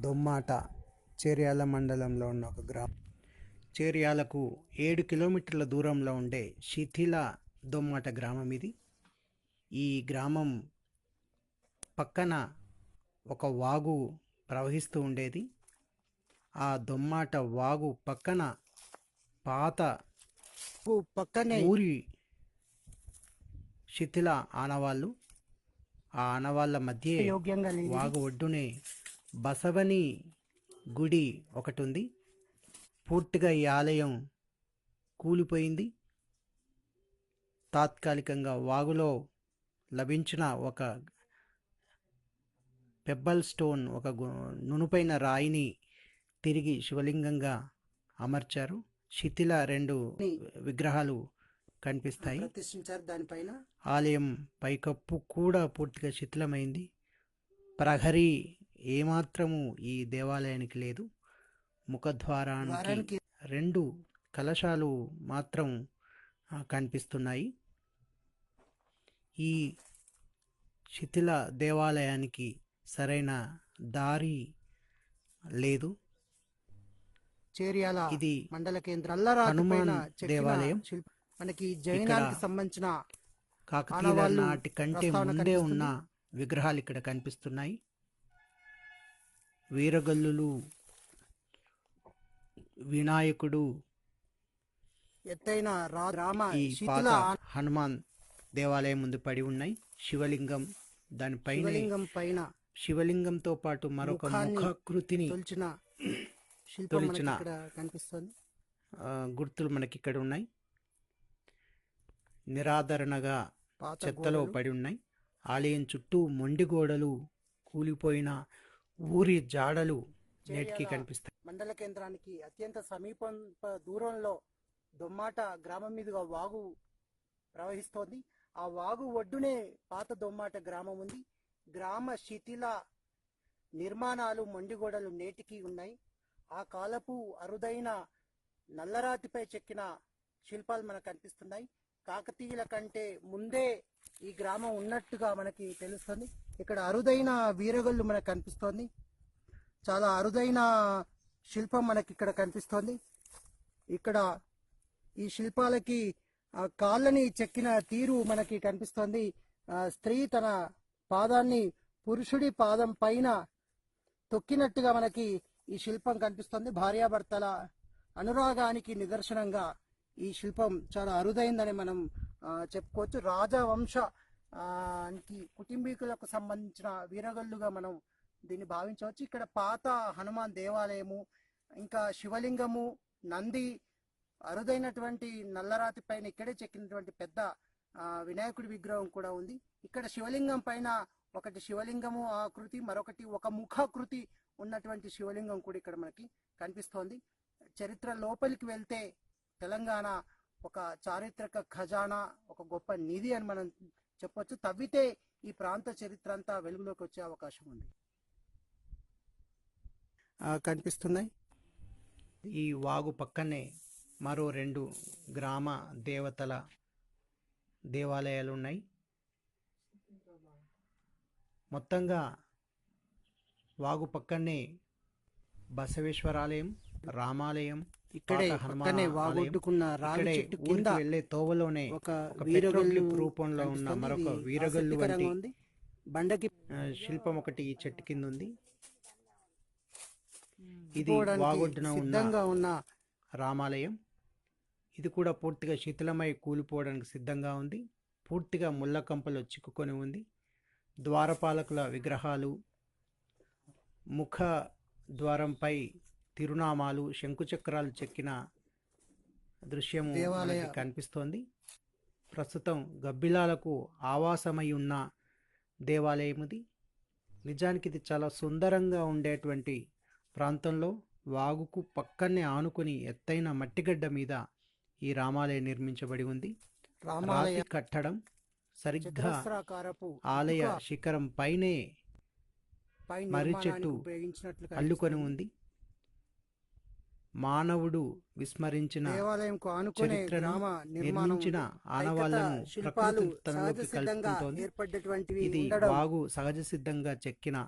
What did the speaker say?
దొమ్మాట చేర్యాల మండలంలో ఉన్న ఒక గ్రామం. చేర్యాలకు ఏడు కిలోమీటర్ల దూరంలో ఉండే శిథిల దొమ్మాట గ్రామం ఇది. ఈ గ్రామం పక్కన ఒక వాగు ప్రవహిస్తూ ఉండేది. ఆ దొమ్మాట వాగు పక్కన పాత పక్కనే ఊరి శిథిల ఆనవాళ్ళు. ఆ ఆనవాళ్ళ మధ్య వాగు ఒడ్డునే బసవని గుడి ఒకటి ఉంది పూర్తిగా ఈ ఆలయం కూలిపోయింది. తాత్కాలికంగా వాగులో లభించిన ఒక పెబ్బల్ స్టోన్ ఒక నునుపైన రాయిని తిరిగి శివలింగంగా అమర్చారు. శిథిల రెండు విగ్రహాలు కనిపిస్తాయి. ప్రతిష్ఠించారు. దానిపైన ఆలయం పైకప్పు కూడా పూర్తిగా శిథిలమైంది. ప్రహరీ ఏమాత్రము ఈ దేవాలయానికి లేదు ముఖద్వారానికి ద్వారానికి రెండు కలశాలు మాత్రం కనిపిస్తున్నాయి ఈ శిథిల దేవాలయానికి సరైన దారి లేదు చేర్యాల ఇది మండల కేంద్రం హనుమాన్ దేవాలయం. మనకి జైనానికి సంబంధించిన కాకతీయుల ఆనవాళ్ళు నాటి కంటే ముందే. ఉన్న విగ్రహాలు ఇక్కడ కనిపిస్తున్నాయి వీరగల్లులు వినాయకుడు ఎత్తైన రామ ఈ శిథిల పాత హనుమాన్ దేవాలయం ముందు పడి ఉన్నాయి. శివలింగం దానిపైన శివలింగం పైన శివలింగంతో పాటు మరొక ముఖాకృతిని తొలిచిన శిల్పం మనకి తొలిచిన ఇక్కడ కనిపిస్తుంది. గుర్తులు మనకి ఇక్కడ ఉన్నాయి. నిరాదరణగా పాత చెత్తలో గోడలు. పడి ఉన్నాయి. ఆలయం చుట్టూ మొండి గోడలు కూలిపోయిన ఊరి జాడలు నేటికి కనిపిస్తాయి. మండల కేంద్రానికి అత్యంత సమీపం దూరంలో దొమ్మాట గ్రామం మీదుగా వాగు ప్రవహిస్తోంది. ఆ వాగు ఒడ్డునే పాత దొమ్మాట గ్రామం ఉంది. గ్రామ శిథిల నిర్మాణాలు మొండిగోడలు నేటికి ఉన్నాయి. ఆ కాలపు అరుదైన నల్లరాతిపై చెక్కిన శిల్పాలు మనకు కనిపిస్తున్నాయి. కాకతీయుల కంటే ముందే ఈ గ్రామం ఉన్నట్టుగా మనకి తెలుస్తుంది. ఇక్కడ అరుదైన వీరగల్లు మనకు కనిపిస్తోంది. చాలా అరుదైన శిల్పం మనకి ఇక్కడ కనిపిస్తోంది. ఇక్కడ ఈ శిల్పాలకి కాళ్ళని చెక్కిన తీరు మనకి కనిపిస్తోంది. స్త్రీ తన పాదాన్ని పురుషుడి పాదం పైన తొక్కినట్టుగా మనకి ఈ శిల్పం కనిపిస్తుంది. భార్యాభర్తల అనురాగానికి నిదర్శనంగా ఈ శిల్పం చాలా అరుదైందని మనం చెప్పుకోవచ్చు. రాజవంశ కుటుంబీకులకు సంబంధించిన వీరగల్లుగా మనం దీన్ని భావించవచ్చు. ఇక్కడ పాత హనుమాన్ దేవాలయము ఇంకా శివలింగము నంది అరుదైనటువంటి నల్లరాతి పైన ఇక్కడే చెక్కినటువంటి పెద్ద వినాయకుడి విగ్రహం కూడా ఉంది. ఇక్కడ శివలింగం పైన ఒకటి శివలింగము ఆకృతి మరొకటి ఒక ముఖాకృతి ఉన్నటువంటి శివలింగం కూడా ఇక్కడ మనకి కనిపిస్తోంది. చరిత్ర లోపలికి వెళ్తే తెలంగాణ ఒక చారిత్రక ఖజానా ఒక గొప్ప నిధి అని మనం చెప్పొచ్చు. తవ్వితే ఈ ప్రాంత చరిత్ర అంతా వెలుగులోకి వచ్చే అవకాశం ఉంది. కనిపిస్తున్నాయి. ఈ వాగు పక్కనే మరో రెండు గ్రామ దేవతల దేవాలయాలు ఉన్నాయి మొత్తంగా వాగు పక్కనే బసవేశ్వరాలయం రామాలయం ఇక్కడే హనుమాన్ పక్కనే రావి చెట్టు ఊరికి కింద వెళ్ళే తోవలోనే ఒక వీరగల్లు రూపంలో ఉన్న. మరొక వీరగల్లు వంటి ఉంది. బండకి శిల్పం ఒకటి ఈ చెట్టు కింద ఉంది. ఇది వాగొడ్డున ఉన్న సిద్ధంగా ఉన్న రామాలయం. ఇది కూడా పూర్తిగా శిథిలమై కూలిపోవడానికి సిద్ధంగా ఉంది. పూర్తిగా ముళ్ళ కంపలో చిక్కుకొని ఉంది. ద్వారపాలకుల విగ్రహాలు ముఖ ద్వారంపై తిరునామాలు శంకుచక్రాలు చెక్కిన దృశ్యము దేవాలయ- కనిపిస్తోంది. ప్రస్తుతం గబ్బిలాలకు ఆవాసమై ఉన్న దేవాలయం ఇది నిజానికి ఇది చాలా సుందరంగా ఉండేటువంటి ప్రాంతంలో వాగుకు పక్కనే ఆనుకొని ఎత్తైన మట్టిగడ్డ మీద ఈ రామాలయం నిర్మించబడి ఉంది. రామాలయ కట్టడం సరిగ్గా ఆలయ శిఖరం పైనే మర్రి చెట్టు అల్లుకొని. ఉంది. మానవుడు విస్మరించిన దేవాలయంకు ఆనుకునే గ్రామ నిర్మించిన. ఆనవాళ్ళను శిల్పాలు ప్రకృతి సహజ సిద్ధంగా ఏర్పడ్డటువంటివి ఇది ఉండడం వాగు సహజ సిద్ధంగా చెక్కిన